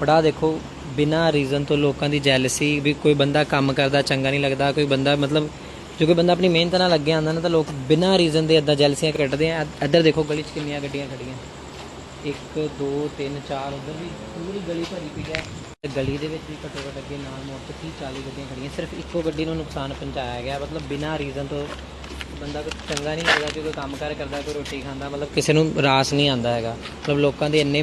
ਬੜਾ ਦੇਖੋ, ਬਿਨਾਂ ਰੀਜ਼ਨ ਤੋਂ ਲੋਕਾਂ ਦੀ ਜੈਲਸੀ ਵੀ ਕੋਈ ਬੰਦਾ ਕੰਮ ਕਰਦਾ, ਚੰਗਾ ਨਹੀਂ ਲੱਗਦਾ, ਕੋਈ ਬੰਦਾ ਮਤਲਬ ਜੋ ਕੋਈ ਬੰਦਾ ਆਪਣੀ ਮਿਹਨਤ ਨਾਲ ਲੱਗਿਆ ਆਂਦਾ ਨਾ, ਤਾਂ ਲੋਕ ਬਿਨਾਂ ਰੀਜ਼ਨ ਦੇ ਇਦਾਂ ਜੈਲਸੀਆਂ ਕੱਢਦੇ ਆ। ਇੱਧਰ ਦੇਖੋ, ਗਲੀ 'ਚ ਕਿੰਨੀਆਂ ਗੱਡੀਆਂ ਖੜੀਆਂ 1 2 3 4 ਉਧਰ ਵੀ ਪੂਰੀ ਗਲੀ ਭਰੀ ਪਈ ਹੈ ਗਲੀ ਦੇ ਵਿੱਚ ਵੀ ਘੱਟੋ ਘੱਟ ਅੱਗੇ ਨਾਲ ਮੋੜ ਤੋਂ 30 40 ਗੱਡੀਆਂ ਖੜੀਆਂ ਸਿਰਫ ਇੱਕੋ ਗੱਡੀ ਨੂੰ ਨੁਕਸਾਨ ਪਹੁੰਚਾਇਆ ਗਿਆ। ਮਤਲਬ ਬਿਨਾਂ ਰੀਜ਼ਨ ਤੋਂ ਬੰਦਾ ਕੋਈ ਚੰਗਾ ਨਹੀਂ ਲੱਗਦਾ ਕਿ ਕੋਈ ਕੰਮ ਕਾਰ ਕਰਦਾ, ਕੋਈ ਰੋਟੀ ਖਾਂਦਾ, ਮਤਲਬ ਕਿਸੇ ਨੂੰ ਰਾਸ ਨਹੀਂ ਆਂਦਾ ਹੈਗਾ। ਮਤਲਬ ਲੋਕਾਂ ਦੇ ਇੰਨੇ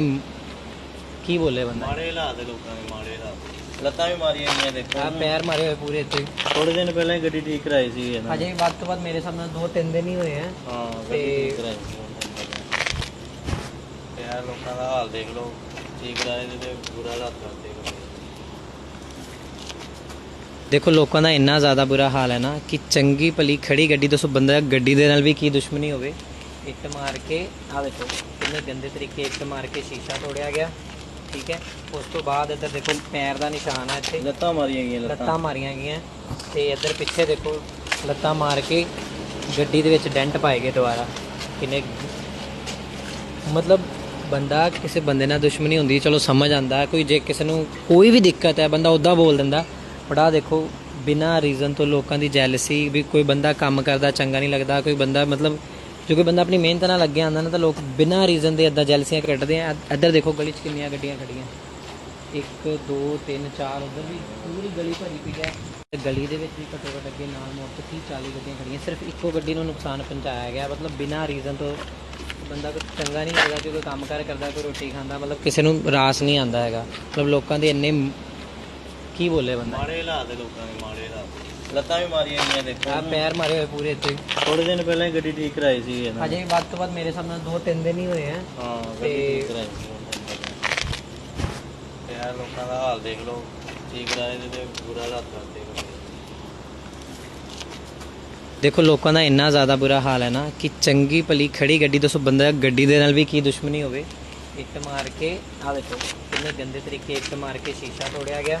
ਕੀ ਬੋਲੇ ਬੰਦਾ? ਮਾੜੇ ਹਾਲਾਤ ਹੈ ਲੋਕਾਂ ਦੇ ਮਾੜੇ ਹਾਲਾਤ। ਲੱਤਾਂ ਵੀ ਮਾਰੀਆਂ ਗਈਆਂ ਦੇਖੋ। ਆ ਪੈਰ ਮਾਰੇ ਹੋਏ ਪੂਰੇ ਇੱਥੇ। ਥੋੜੇ ਦਿਨ ਪਹਿਲਾਂ ਹੀ ਗੱਡੀ ਠੀਕ ਕਰਾਈ ਸੀ ਇਹਨਾਂ। ਅਜੇ ਵੱਧ ਤੋਂ ਵੱਧ ਮੇਰੇ ਸਾਹਮਣੇ ਦੋ ਤਿੰਨ ਦਿਨ ਹੀ ਹੋਏ ਆ। ਹਾਂ ਗੱਡੀ ਤੇ- ਠੀਕ ਕਰਾਈ ਸੀ ਉਹਨਾਂ ਨੇ। ਤੇ ਯਾਰ ਲੋਕਾਂ ਦਾ ਹਾਲ ਦੇਖ ਲਓ। ਠੀਕ ਕਰਾਏ ਦੇ ਤੇ ਬੁਰਾ ਹਾਲਾਤ ਕਰਦੇ। ਦੇਖੋ ਲੋਕਾਂ ਦਾ ਇੰਨਾ ਜ਼ਿਆਦਾ ਬੁਰਾ ਹਾਲ ਹੈ ਨਾ ਕਿ ਚੰਗੀ ਭਲੀ ਖੜੀ ਗੱਡੀ ਦੱਸੋ ਬੰਦਾ ਗੱਡੀ ਦੇ ਨਾਲ ਵੀ ਕੀ ਦੁਸ਼ਮਣੀ ਹੋਵੇ? ਇੱਟ ਮਾਰ ਕੇ ਆ ਦੇਖੋ ਕਿੰਨੇ ਗੰਦੇ ਤਰੀਕੇ ਇੱਟ ਮਾਰ ਕੇ ਸ਼ੀਸ਼ਾ ਤੋੜਿਆ ਗਿਆ। ਠੀਕ ਹੈ। ਉਸ ਤੋਂ ਬਾਅਦ ਇੱਧਰ ਦੇਖੋ ਪੈਰ ਦਾ ਨਿਸ਼ਾਨ ਹੈ ਇੱਥੇ। ਲੱਤਾਂ ਮਾਰੀਆਂ ਗਈਆਂ ਲੱਤਾਂ। ਮਾਰੀਆਂ ਗਈਆਂ। ਤੇ ਇੱਧਰ ਪਿੱਛੇ ਦੇਖੋ ਲੱਤਾਂ ਮਾਰ ਕੇ ਗੱਡੀ ਦੇ ਵਿੱਚ ਡੈਂਟ ਪਾਏ ਗਏ ਦੁਬਾਰਾ। ਕਿੰਨੇ ਮਤਲਬ ਬੰਦਾ ਕਿਸੇ ਬੰਦੇ ਨਾਲ ਦੁਸ਼ਮਣੀ ਹੁੰਦੀ ਚਲੋ ਸਮਝ ਆਂਦਾ ਕੋਈ ਜੇ ਕਿਸੇ ਨੂੰ ਕੋਈ ਵੀ ਦਿੱਕਤ ਹੈ ਬੰਦਾ ਉਦਾਂ ਬੋਲ ਦਿੰਦਾ। ਬੜਾ ਦੇਖੋ ਬਿਨਾਂ ਰੀਜ਼ਨ ਤੋਂ ਲੋਕਾਂ ਦੀ ਜੈਲਸੀ ਵੀ ਕੋਈ ਬੰਦਾ ਕੰਮ ਕਰਦਾ ਚੰਗਾ ਨਹੀਂ ਲੱਗਦਾ। ਕੋਈ ਬੰਦਾ ਮਤਲਬ ਜੋ ਕੋਈ ਬੰਦਾ ਆਪਣੀ ਮਿਹਨਤ ਨਾਲ ਲੱਗਿਆ ਆਉਂਦਾ ਨਾ, ਤਾਂ ਲੋਕ ਬਿਨਾਂ ਰੀਜ਼ਨ ਦੇ ਇਦਾਂ ਜੈਲਸੀਆਂ ਕੱਢਦੇ ਆ। ਇੱਧਰ ਦੇਖੋ ਗਲੀ 'ਚ ਕਿੰਨੀਆਂ ਗੱਡੀਆਂ ਖੜੀਆਂ 1 2 3 4 ਉਧਰ ਵੀ ਪੂਰੀ ਗਲੀ ਭਰੀ ਪਈ ਹੈ। ਗਲੀ ਦੇ ਵਿੱਚ ਵੀ ਘੱਟੋ ਘੱਟ ਅੱਗੇ ਨਾਲ ਮੋੜ ਤੋਂ 30 40 ਗੱਡੀਆਂ ਖੜੀਆਂ ਸਿਰਫ ਇੱਕੋ ਗੱਡੀ ਨੂੰ ਨੁਕਸਾਨ ਪਹੁੰਚਾਇਆ ਗਿਆ। ਮਤਲਬ ਬਿਨਾਂ ਰੀਜ਼ਨ ਤੋਂ ਬੰਦਾ ਕੋਈ ਚੰਗਾ ਨਹੀਂ ਲੱਗਦਾ ਕਿ ਕੋਈ ਕੰਮ ਕਾਰ ਕਰਦਾ, ਕੋਈ ਰੋਟੀ ਖਾਂਦਾ, ਮਤਲਬ ਕਿਸੇ ਨੂੰ ਰਾਸ ਨਹੀਂ ਆਂਦਾ ਹੈਗਾ। ਮਤਲਬ ਲੋਕਾਂ ਦੇ ਇੰਨੇ ਕੀ ਬੋਲੇ ਬੰਦਾ? ਮਾੜੇ ਹਾਲਾਤ ਹੈ ਲੋਕਾਂ ਦੇ, ਮਾੜੇ ਹਾਲਾਤ। ਲੱਤਾਂ ਵੀ ਮਾਰੀਆਂ ਗਈਆਂ ਦੇਖੋ। ਆ ਪੈਰ ਮਾਰੇ ਹੋਏ ਪੂਰੇ ਇੱਥੇ। ਥੋੜੇ ਦਿਨ ਪਹਿਲਾਂ ਹੀ ਗੱਡੀ ਠੀਕ ਕਰਾਈ ਸੀ ਇਹਨਾਂ। ਅਜੇ ਵੱਧ ਤੋਂ ਵੱਧ ਮੇਰੇ ਸਾਹਮਣੇ ਦੋ ਤਿੰਨ ਦਿਨ ਹੀ ਹੋਏ ਆ। ਹਾਂ ਗੱਡੀ ਠੀਕ ਕਰਾਈ ਸੀ ਯਾਰ ਲੋਕਾਂ ਦਾ ਹਾਲ ਦੇਖ ਲਓ। ਠੀਕ ਕਰਾਏ ਦੇ ਤੇ ਬੁਰਾ ਹਾਲਾਤ ਕਰਦੇ। ਦੇਖੋ ਲੋਕਾਂ ਦਾ ਇੰਨਾ ਜ਼ਿਆਦਾ ਬੁਰਾ ਹਾਲ ਹੈ ਨਾ ਕਿ ਚੰਗੀ ਭਲੀ ਖੜੀ ਗੱਡੀ ਦੱਸੋ ਬੰਦਾ ਗੱਡੀ ਦੇ ਨਾਲ ਵੀ ਕੀ ਦੁਸ਼ਮਣੀ ਹੋਵੇ? ਇੱਟ ਮਾਰ ਕੇ ਆ ਦੇਖੋ ਕਿੰਨੇ ਗੰਦੇ ਤਰੀਕੇ ਇੱਟ ਮਾਰ ਕੇ ਸ਼ੀਸ਼ਾ ਤੋੜਿਆ ਗਿਆ।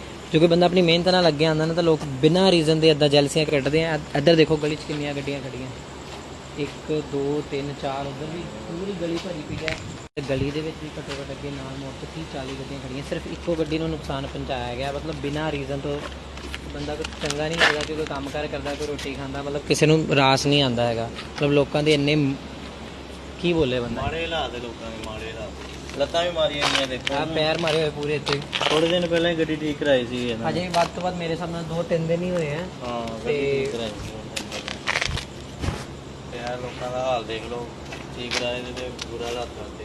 ਜੋ ਕੋਈ ਬੰਦਾ ਆਪਣੀ ਮਿਹਨਤ ਨਾਲ ਲੱਗਿਆ ਆਉਂਦਾ ਨਾ, ਤਾਂ ਲੋਕ ਬਿਨਾਂ ਰੀਜ਼ਨ ਦੇ ਇਦਾਂ ਜੈਲਸੀਆਂ ਕੱਢਦੇ ਆ। ਇੱਧਰ ਦੇਖੋ, ਗਲੀ 'ਚ ਕਿੰਨੀਆਂ ਗੱਡੀਆਂ ਖੜੀਆਂ 1 2 3 4 ਉਧਰ ਵੀ ਪੂਰੀ ਗਲੀ ਭਰੀ ਪਈ ਹੈ। ਤੇ ਗਲੀ ਦੇ ਵਿੱਚ ਵੀ ਘੱਟੋ ਘੱਟ ਅੱਗੇ ਨਾਲ ਮੋੜ ਤੋਂ 30 40 ਗੱਡੀਆਂ ਖੜੀਆਂ ਸਿਰਫ ਇੱਕੋ ਗੱਡੀ ਨੂੰ ਨੁਕਸਾਨ ਪਹੁੰਚਾਇਆ ਗਿਆ। ਮਤਲਬ ਬਿਨਾਂ ਰੀਜ਼ਨ ਤੋਂ ਬੰਦਾ ਕੋਈ ਚੰਗਾ ਨਹੀਂ ਲੱਗਦਾ ਕਿ ਕੋਈ ਕੰਮ ਕਾਰ ਕਰਦਾ, ਕੋਈ ਰੋਟੀ ਖਾਂਦਾ, ਮਤਲਬ ਕਿਸੇ ਨੂੰ ਰਾਸ ਨਹੀਂ ਆਂਦਾ ਹੈਗਾ। ਮਤਲਬ ਲੋਕਾਂ ਦੇ ਇੰਨੇ ਕੀ ਬੋਲੇ ਬੰਦਾ? ਮਾੜੇ ਹਾਲਾਤ ਦੇ ਲੋਕਾਂ ਦੇ, ਮਾੜੇ ਹਾਲਾਤ। ਲੱਤਾਂ ਵੀ ਮਾਰੀਆਂ ਗਈਆਂ ਦੇਖੋ। ਆ ਪੈਰ ਮਾਰੇ ਹੋਏ ਪੂਰੇ ਇੱਥੇ। ਥੋੜੇ ਦਿਨ ਪਹਿਲਾਂ ਹੀ ਗੱਡੀ ਠੀਕ ਕਰਾਈ ਸੀ ਇਹਨਾਂ ਨੇ। ਅਜੇ ਵੱਧ ਤੋਂ ਵੱਧ ਮੇਰੇ ਸਾਹਮਣੇ ਦੋ ਤਿੰਨ ਦਿਨ ਹੀ ਹੋਏ ਆ। ਹਾਂ ਗੱਡੀ ਤੇ- ਕਰਾਈ ਸੀ ਉਹਨਾਂ ਨੇ। ਤੇ ਯਾਰ ਲੋਕਾਂ ਦਾ ਹਾਲ ਦੇਖ ਲਓ। ਠੀਕ ਕਰਾਏ ਦੇ ਤੇ ਬੁਰਾ ਹਾਲਾਤ ਕਰਦੇ